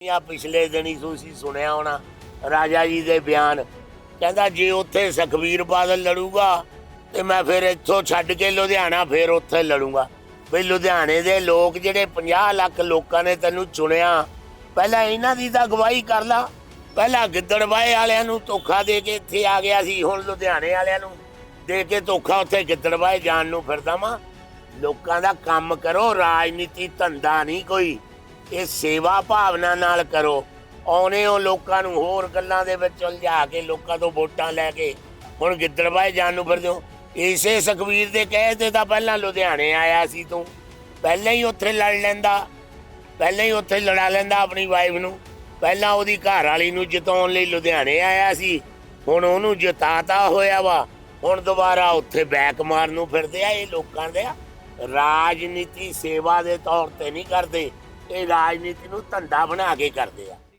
ਜਾਂ ਪਿਛਲੇ ਦਿਨੀ ਤੁਸੀਂ ਸੁਣਿਆ ਹੋਣਾ, ਰਾਜਾ ਜੀ ਦੇ ਬਿਆਨ। ਕਹਿੰਦਾ, ਜੇ ਉੱਥੇ ਸੁਖਬੀਰ ਬਾਦਲ ਲੜੂਗਾ, ਤੇ ਮੈਂ ਫਿਰ ਇੱਥੋਂ ਛੱਡ ਕੇ ਲੁਧਿਆਣਾ ਫਿਰ ਉੱਥੇ ਲੜੂੰਗਾ। ਬਈ ਲੁਧਿਆਣੇ ਦੇ ਲੋਕ ਜਿਹੜੇ 50 ਲੱਖ ਲੋਕਾਂ ਨੇ ਤੈਨੂੰ ਚੁਣਿਆ, ਪਹਿਲਾਂ ਇਹਨਾਂ ਦੀ ਤਾਂ ਅਗਵਾਈ ਕਰ ਲਾ। ਪਹਿਲਾਂ ਗਿੱਦੜਬਾਏ ਵਾਲਿਆਂ ਨੂੰ ਧੋਖਾ ਦੇ ਕੇ ਇੱਥੇ ਆ ਗਿਆ ਸੀ, ਹੁਣ ਲੁਧਿਆਣੇ ਵਾਲਿਆਂ ਨੂੰ ਦੇ ਕੇ ਧੋਖਾ ਉੱਥੇ ਗਿੱਦੜਬਾਏ ਜਾਣ ਨੂੰ ਫਿਰਦਾ ਵਾਂ। ਲੋਕਾਂ ਦਾ ਕੰਮ ਕਰੋ, ਰਾਜਨੀਤੀ ਧੰਦਾ ਨਹੀਂ ਕੋਈ। ਇਹ ਸੇਵਾ ਭਾਵਨਾ ਨਾਲ ਕਰੋ। ਆਉਨੇ ਉਹ ਲੋਕਾਂ ਨੂੰ ਹੋਰ ਗੱਲਾਂ ਦੇ ਵਿੱਚ ਉਲਝਾ ਕੇ, ਲੋਕਾਂ ਤੋਂ ਵੋਟਾਂ ਲੈ ਕੇ। ਹੁਣ ਗਿੱਦੜਬਾਏ ਜਾਣ ਨੂੰ ਫਿਰਦੇ ਇਸੇ ਸੁਖਵੀਰ ਦੇ ਕਹੇ ਤੇ ਤਾਂ ਪਹਿਲਾਂ ਲੁਧਿਆਣੇ ਆਇਆ ਸੀ ਤੂੰ। ਪਹਿਲਾਂ ਹੀ ਉੱਥੇ ਲੜ ਲੈਂਦਾ। ਪਹਿਲਾਂ ਹੀ ਉੱਥੇ ਲੜਾ ਲੈਂਦਾ ਆਪਣੀ ਵਾਈਫ ਨੂੰ। ਪਹਿਲਾਂ ਉਹਦੀ ਘਰ ਵਾਲੀ ਨੂੰ ਜਿਤਾਉਣ ਲਈ ਲੁਧਿਆਣੇ ਆਇਆ ਸੀ। ਹੁਣ ਉਹਨੂੰ ਜਿਤਾਤਾ ਹੋਇਆ ਵਾ। ਹੁਣ ਦੁਬਾਰਾ ਉੱਥੇ ਬੈਕ ਮਾਰਨ ਨੂੰ ਫਿਰਦੇ ਆ ਇਹ ਲੋਕਾਂ ਦੇ। ਰਾਜਨੀਤੀ ਸੇਵਾ ਦੇ ਤੌਰ ਤੇ ਨਹੀਂ ਕਰਦੇ। ਇਹ ਰਾਜਨੀਤੀ ਨੂੰ ਧੰਦਾ ਬਣਾ ਕੇ ਕਰਦੇ ਆ।